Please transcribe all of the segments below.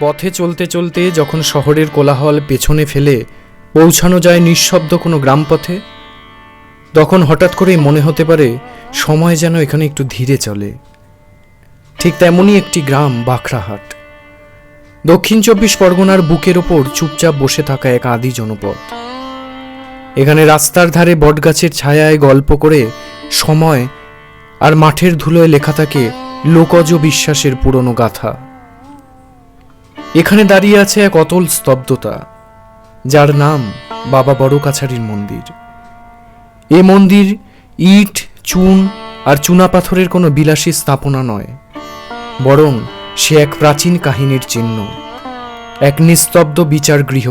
পথে চলতে চলতে যখন শহরের কোলাহল পেছনে ফেলে পৌঁছানো যায় নিঃশব্দ কোনো গ্রাম পথে তখন হঠাৎ করেই মনে হতে পারে সময় যেন এখানে একটু ধীরে চলে। ঠিক তেমনই একটি গ্রাম, বাখরাহাট। দক্ষিণ চব্বিশ পরগনার বুকের ওপর চুপচাপ বসে থাকা এক আদি জনপদ। এখানে রাস্তার ধারে বটগাছের ছায়ায় গল্প করে সময় আর মাঠের ধুলোয় লেখা থাকে লোকজ বিশ্বাসের পুরনো গাথা। এখানে দাঁড়িয়ে আছে এক অতল স্তব্ধতা, যার নাম বাবা বড় কাছারির মন্দির। এ মন্দির ইট, চুন আর চুনাপাথরের কোনো বিলাসী স্থাপনা নয়, বরং সে এক প্রাচীন কাহিনীর চিহ্ন, এক নিস্তব্ধ বিচার গৃহ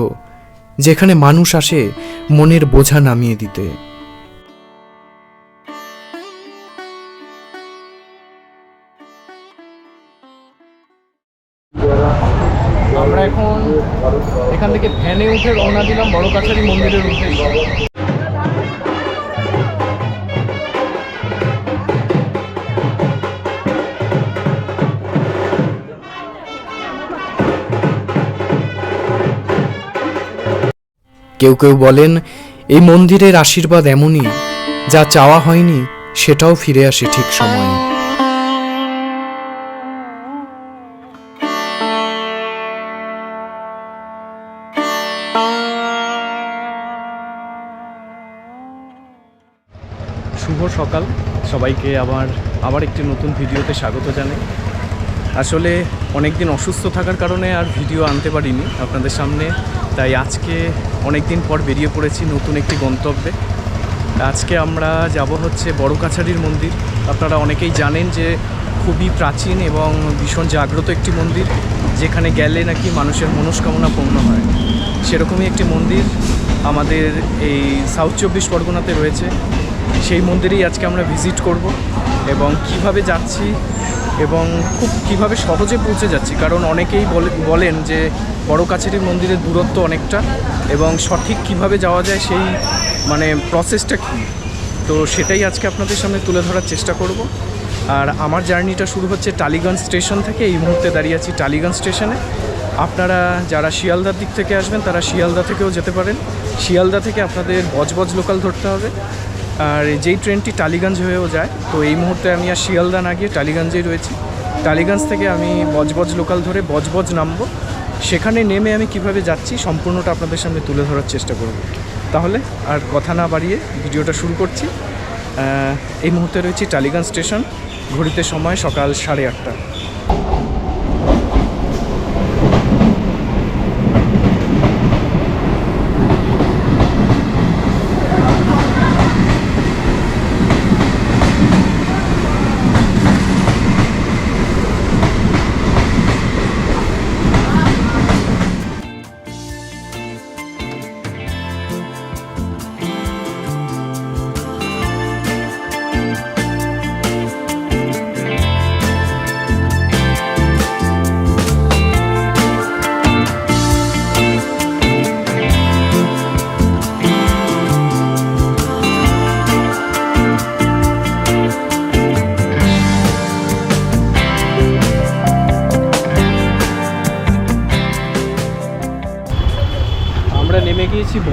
যেখানে মানুষ আসে মনের বোঝা নামিয়ে দিতে। কেউ কেউ বলেন, এই মন্দিরের আশীর্বাদ এমনই, যা চাওয়া হয়নি, সেটাও ফিরে আসে ঠিক সময়ে। শুভ সকাল। সবাইকে আবার আবার একটি নতুন ভিডিওতে স্বাগত জানাই। আসলে অনেক দিন অসুস্থ থাকার কারণে আর ভিডিও আনতে পারিনি আপনাদের সামনে। তাই আজকে অনেক দিন পর বেরিয়ে পড়েছি নতুন একটি গন্তব্যে। আজকে আমরা যাব হচ্ছে বড় কাছারির মন্দির। আপনারা অনেকেই জানেন যে খুবই প্রাচীন এবং ভীষণ জাগ্রত একটি মন্দির, যেখানে গেলে নাকি মানুষের মনস্কামনা পূর্ণ হয়। সেরকমই একটি মন্দির আমাদের এই সাউথ চব্বিশ পরগনাতে রয়েছে। সেই মন্দিরেই আজকে আমরা ভিজিট করব এবং কীভাবে যাচ্ছি এবং খুব কীভাবে সহজে পৌঁছে যাচ্ছি। কারণ অনেকেই বলে- বলেন যে বড় কাছারি মন্দিরের দূরত্ব অনেকটা এবং সঠিক কীভাবে যাওয়া যায় সেই মানে প্রসেসটা কী? তো সেটাই আজকে আপনাদের সামনে তুলে ধরার চেষ্টা করব। আর আমার জার্নিটা শুরু হচ্ছে টালিগঞ্জ স্টেশন থেকে। এই মুহূর্তে দাঁড়িয়ে আছি টালিগঞ্জ স্টেশনে। আপনারা যারা শিয়ালদার দিক থেকে আসবেন, তারা শিয়ালদা থেকেও যেতে পারেন। শিয়ালদা থেকে আপনাদের বজবজ লোকাল ধরতে হবে। আর যেই ট্রেনটি টালিগঞ্জ হয়েও যায়, তো এই মুহূর্তে আমি আর শিয়ালদা না গিয়ে টালিগঞ্জেই রয়েছি। টালিগঞ্জ থেকে আমি বজবজ লোকাল ধরে বজবজ নামবো। সেখানে নেমে আমি কীভাবে যাচ্ছি সম্পূর্ণটা আপনাদের সামনে তুলে ধরার চেষ্টা করব। তাহলে আর কথা না বাড়িয়ে ভিডিওটা শুরু করছি। এই মুহূর্তে রয়েছি টালিগঞ্জ স্টেশন, ঘড়িতে সময় সকাল সাড়ে আটটা।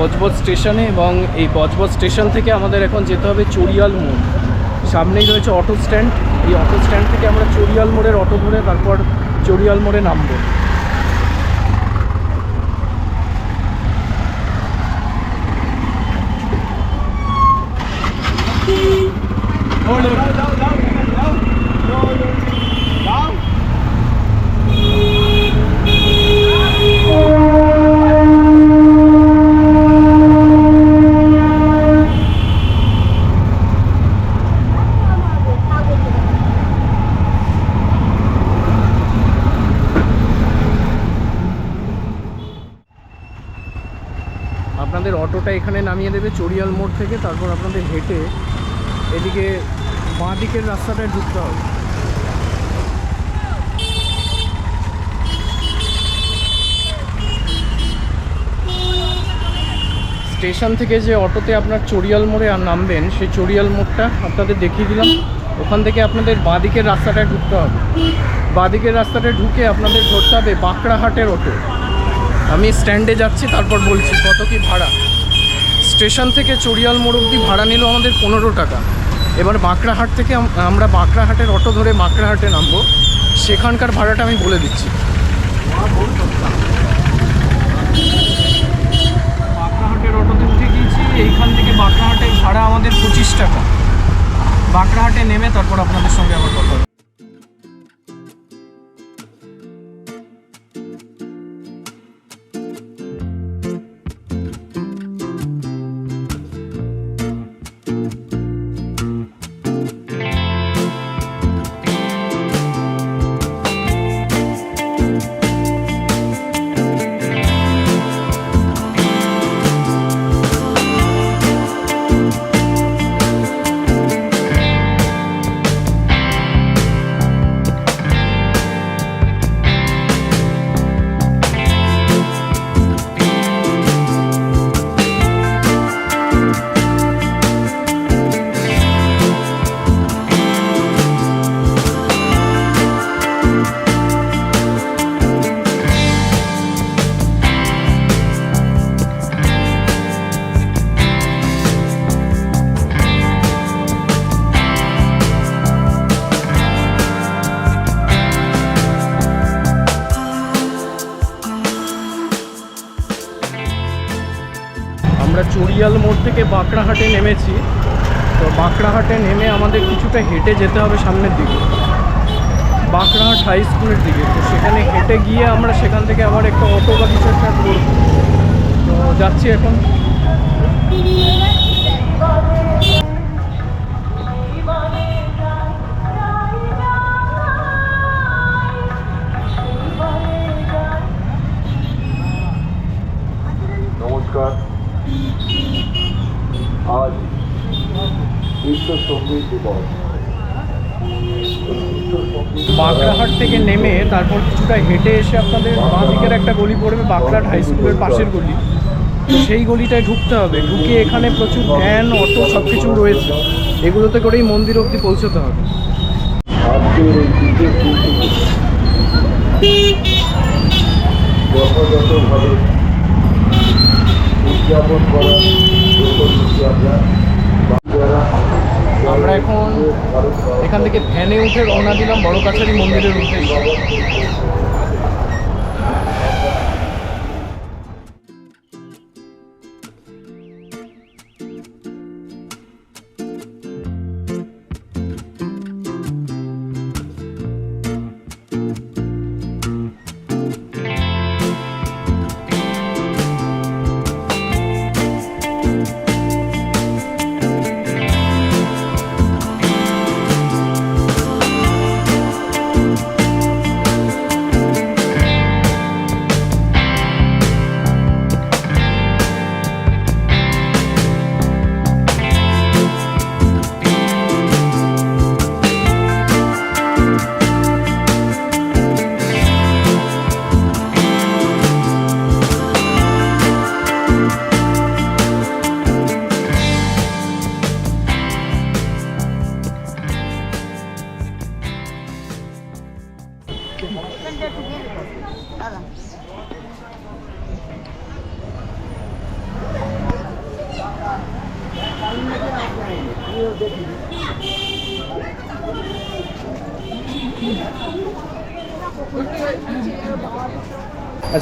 বজবজ স্টেশনে এবং এই বজবজ স্টেশন থেকে আমাদের এখন যেতে হবে চড়িয়াল মোড়। সামনেই রয়েছে অটো স্ট্যান্ড। এই অটো স্ট্যান্ড থেকে আমরা চড়িয়াল মোড়ের অটো ধরে তারপর চড়িয়াল মোড়ে নামবো। আপনাদের অটোটা এখানে নামিয়ে দেবে চড়িয়াল মোড় থেকে, তারপর আপনাদের হেঁটে এদিকে বাঁ দিকের রাস্তাটায় ঢুকতে হবে। স্টেশন থেকে যে অটোতে আপনার চড়িয়াল মোড়ে আর নামবেন, সেই চড়িয়াল মোড়টা আপনাদের দেখিয়ে দিলাম। ওখান থেকে আপনাদের বাঁদিকের রাস্তাটায় ঢুকতে হবে। বাঁদিকের রাস্তাটায় ঢুকে আপনাদের ধরতে হবে বাঁকড়াহাটের অটো। আমি স্ট্যান্ডে যাচ্ছি, তারপর বলছি, কত কি ভাড়া? স্টেশন থেকে চড়িয়াল মোড় অব্দি ভাড়া নিল আমাদের পনেরো টাকা। এবার বাঁকড়াহাট থেকে আমরা বাঁকড়াহাটের অটো ধরে বাঁকড়াহাটে নামবো। সেখানকার ভাড়াটা আমি বলে দিচ্ছি। বাঁকড়াহাটের অটোতে উঠে গিয়েছি, এইখান থেকে বাঁকড়াহাটের ভাড়া আমাদের পঁচিশ টাকা। বাঁকড়াহাটে নেমে তারপর আপনাদের সঙ্গে আবার কথা বাঁকড়াহাটে নেমেছি। তো বাঁকড়াহাটে নেমে আমাদের কিছুটা হেঁটে যেতে হবে সামনের দিকে। বাঁকড়াহাট হাই স্কুলের দিকে। তো সেখানে হেঁটে গিয়ে আমরা সেখান থেকে আবার একটা অটো বা কিছু একটা করব। তো যাচ্ছি এখন। বাঁকড়াহাট থেকে নেমে তারপর কিছুটা হেঁটে এসে আপনাদের বাঁ দিকের একটা গলি পড়বে বাঁকড়াহাট হাই স্কুলের পাশের গলি। সেই গলিটায় ঢুকতে হবে। ঢুকে এখানে প্রচুর ভ্যান অটো সব কিছু রয়েছে। এগুলোতে করেই মন্দির অবধি পৌঁছতে হবে। যথাযথভাবে উদযাপন করার বাচ্চারা আমরা এখন এখান থেকে ভ্যানে উঠে রওনা দিলাম বড় কাছারি মন্দিরের উদ্দেশ্যে।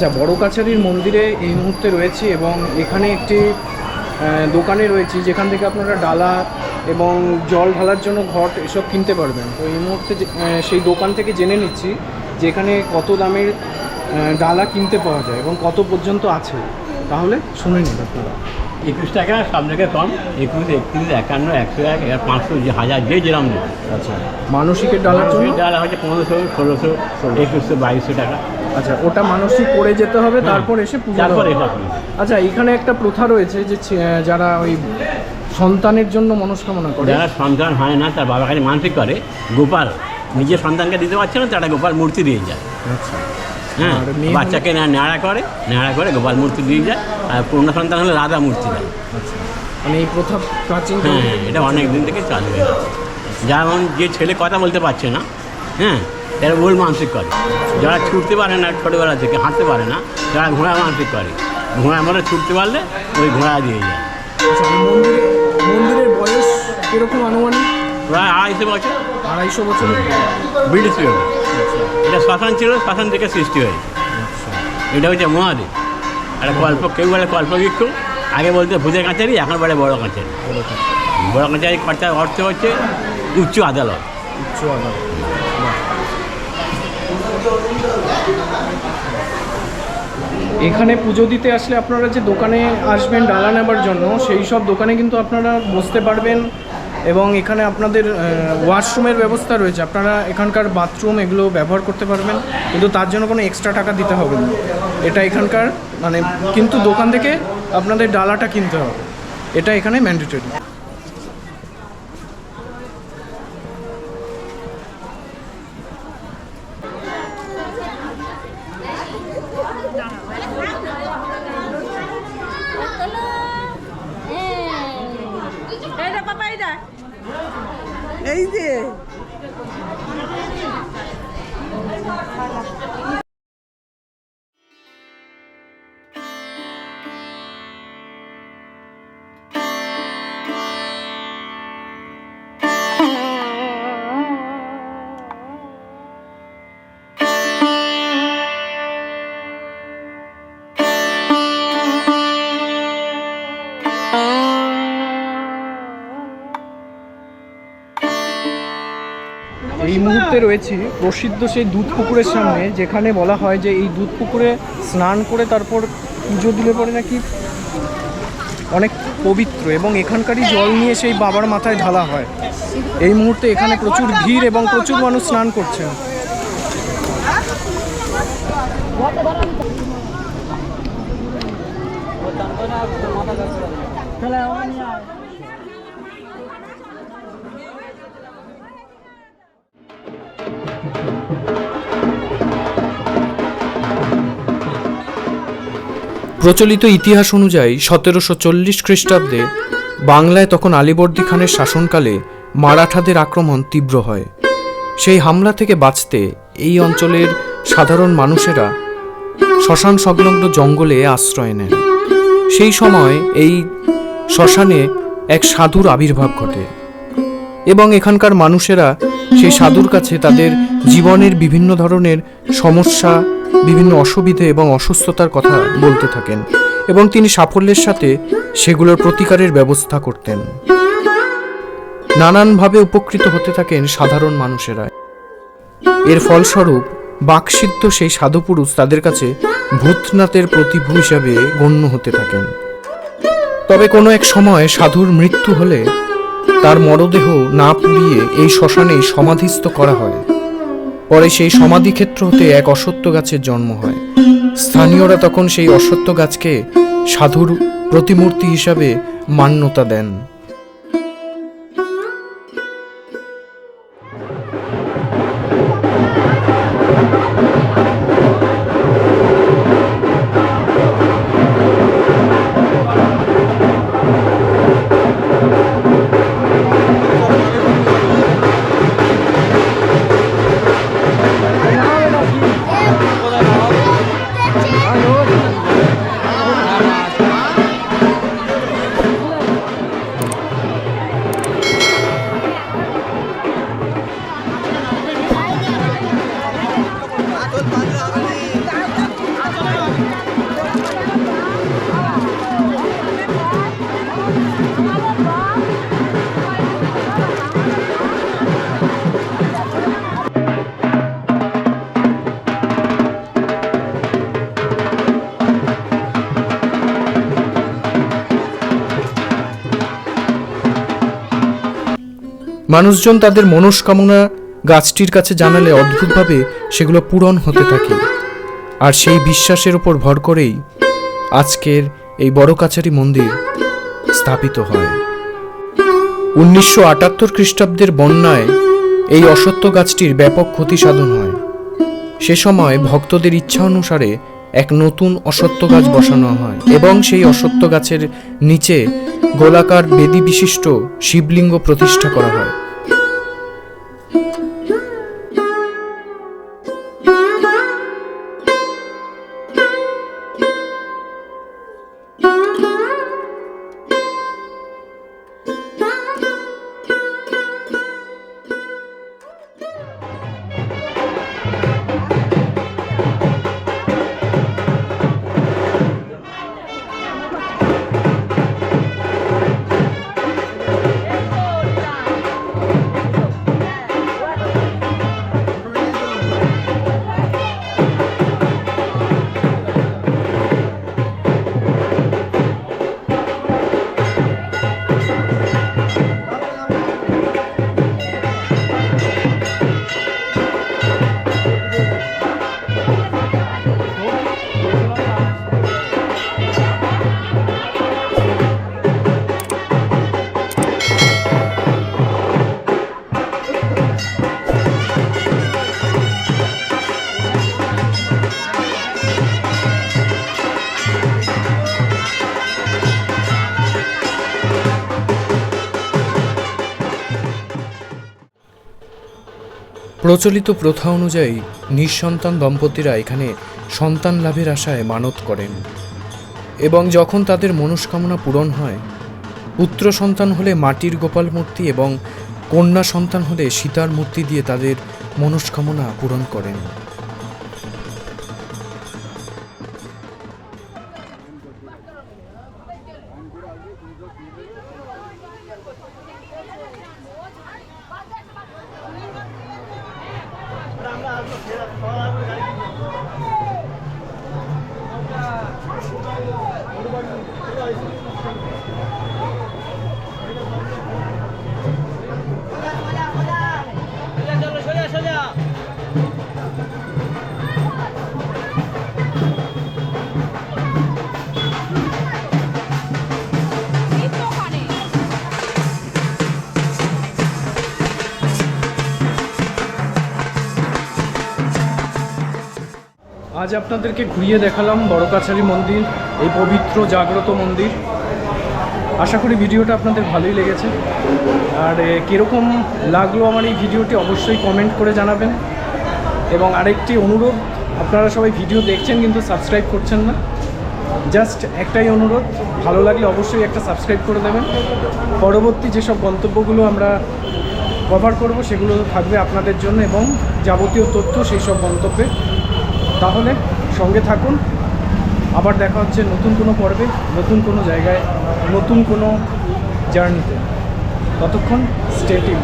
আচ্ছা বড় কাছারির মন্দিরে এই মুহূর্তে রয়েছি এবং এখানে একটি দোকানে রয়েছি যেখান থেকে আপনারা ডালা এবং জল ঢালার জন্য ঘট এসব কিনতে পারবেন। তো এই মুহূর্তে সেই দোকান থেকে জেনে নিচ্ছি যে এখানে কত দামের ডালা কিনতে পাওয়া যায় এবং কত পর্যন্ত আছে। তাহলে শুনে নিন আপনারা। একুশ টাকা সব থেকে কম। একুশ একত্রিশ একান্ন একশো এক পাঁচশো যে হাজার যে যেরাম আচ্ছা মানসিকের মানসিক ডাল হচ্ছে পনেরোশো ষোলোশো। একুশশো বাইশশো টাকা। আচ্ছা ওটা মানসিক করে যেতে হবে তারপর এসে পুজো তারপর আচ্ছা এখানে একটা প্রথা রয়েছে যে যারা ওই সন্তানের জন্য মনস্কামনা করে। যারা সন্তান হয় না তার বাবা কাছে মানসিক করে গোপাল নিজের সন্তানকে দিতে পারছে না তারা গোপাল মূর্তি দিয়ে যায়। আচ্ছা। হ্যাঁ বাচ্চাকে না নেড়া করে নেড়া করে গোপাল মূর্তি দিয়ে যায় আর পূর্ণ সন্তান হলে রাধা মূর্তি দেয়। আচ্ছা। মানে এই প্রথা প্রাচীন হ্যাঁ হ্যাঁ, এটা অনেক দিন থেকে চালু হয়ে গেছে। যেমন যে ছেলে কথা বলতে পারছে না হ্যাঁ এরা ভুল মানসিক করে। যারা ছুটতে পারে না ছোটোবেলা থেকে হাঁটতে পারে না যারা ঘোড়া মানসিক করে। ঘোড়া মানে ছুটতে পারলে ওই ঘোড়া দিয়ে যায়। আচ্ছা, মন্দিরের বয়স কীরকম আনুমানিক? প্রায় আড়াইশো বছর। আড়াইশো বছরের ব্রিটিশ পিরিয়ড এটা শ্মশান ছিল শ্মশান থেকে সৃষ্টি হয়েছে। এটা হচ্ছে মহাদেব। একটা কল্প কেউ বলে কল্পবৃক্ষ আগে বলতে ভূতের কাছারি এখন বলে বড় কাছারি বড় কাছারি খরচার অর্থ হচ্ছে উচ্চ আদালত। উচ্চ আদালত। এখানে পুজো দিতে আসলে আপনারা যে দোকানে আসবেন ডালা নেবার জন্য, সেই সব দোকানে কিন্তু আপনারা বসতে পারবেন এবং এখানে আপনাদের ওয়াশরুমের ব্যবস্থা রয়েছে। আপনারা এখানকার বাথরুম এগুলো ব্যবহার করতে পারবেন, কিন্তু তার জন্য কোনো এক্সট্রা টাকা দিতে হবে না। এটা এখানকার মানে কিন্তু দোকান থেকে আপনাদের ডালাটা কিনতে হবে। এটা এখানে ম্যান্ডেটরি রয়েছি, প্রসিদ্ধ সেই দুধ পুকুরের সামনে, যেখানে বলা হয় যে এই দুধ পুকুরে স্নান করে তারপর পুজো দিলে পরে নাকি অনেক পবিত্র এবং এখানকারই জল নিয়ে সেই বাবার মাথায় ঢালা হয়। এই মুহূর্তে এখানে প্রচুর ভিড় এবং প্রচুর মানুষ স্নান করছে। প্রচলিত ইতিহাস অনুযায়ী সতেরোশো চল্লিশ খ্রিস্টাব্দে বাংলায় তখন আলীবর্দী খানের শাসনকালে মারাঠাদের আক্রমণ তীব্র হয়। সেই হামলা থেকে বাঁচতে এই অঞ্চলের সাধারণ মানুষেরা শ্মশান সংলগ্ন জঙ্গলে আশ্রয় নেন। সেই সময় এই শ্মশানে এক সাধুর আবির্ভাব ঘটে এবং এখানকার মানুষেরা সেই সাধুর কাছে তাদের জীবনের বিভিন্ন ধরনের সমস্যা বিভিন্ন অসুবিধে এবং অসুস্থতার কথা বলতে থাকেন এবং তিনি সাফল্যের সাথে সেগুলোর প্রতিকারের ব্যবস্থা করতেন। নানানভাবে উপকৃত হতে থাকেন সাধারণ মানুষেরা। এর ফলস্বরূপ বাকসিদ্ধ সেই সাধুপুরুষ তাদের কাছে ভূতনাথের প্রতিভূ হিসাবে গণ্য হতে থাকেন। তবে কোনো এক সময় সাধুর মৃত্যু হলে তার মরদেহ না পুড়িয়ে এই শ্মশানেই সমাধিস্থ করা হয়। পরে সেই সমাধিক্ষেত্র হতে এক অসত্য গাছের জন্ম হয়। স্থানীয়রা তখন সেই অসত্য গাছকে সাধুর প্রতিমূর্তি হিসাবে মান্যতা দেন। মানুষজন তাদের মনস্কামনা গাছটির কাছে জানালে অদ্ভুতভাবে সেগুলো পূরণ হতে থাকে। আর সেই বিশ্বাসের উপর ভর করেই আজকের এই বড় কাছারি মন্দির স্থাপিত হয়। উনিশশো আটাত্তর খ্রিস্টাব্দের বন্যায় এই অসত্য গাছটির ব্যাপক ক্ষতি সাধন হয়। সে সময় ভক্তদের ইচ্ছা অনুসারে এক নতুন অসত্য গাছ বসানো হয় এবং সেই অসত্য গাছের নিচে গোলাকার বেদি বিশিষ্ট শিবলিঙ্গ প্রতিষ্ঠা করা হয়। প্রচলিত প্রথা অনুযায়ী নিঃসন্তান দম্পতিরা এখানে সন্তান লাভের আশায় মানত করেন। এবং যখন তাদের মনস্কামনা পূরণ হয়, পুত্র সন্তান হলে মাটির গোপাল মূর্তি এবং কন্যা সন্তান হলে সীতার মূর্তি দিয়ে তাদের মনস্কামনা পূরণ করেন। আজ আপনাদেরকে ঘুরিয়ে দেখালাম বড় কাছারি মন্দির, এই পবিত্র, জাগ্রত মন্দির। আশা করি ভিডিওটা আপনাদের ভালোই লেগেছে। আর কীরকম লাগল আমার এই ভিডিওটি অবশ্যই কমেন্ট করে জানাবেন। এবং আরেকটি অনুরোধ, আপনারা সবাই ভিডিও দেখছেন কিন্তু সাবস্ক্রাইব করছেন না। জাস্ট একটাই অনুরোধ, ভালো লাগলে অবশ্যই একটা সাবস্ক্রাইব করে দেবেন। পরবর্তী যেসব গন্তব্যগুলো আমরা কভার করব, সেগুলো থাকবে আপনাদের জন্য এবং যাবতীয় তথ্য সেই সব গন্তব্যে। তাহলে সঙ্গে থাকুন। আবার দেখা হচ্ছে নতুন কোনো পর্বে, নতুন কোনো জায়গায়, নতুন কোনো জার্নিতে। ততক্ষণ স্টেটিং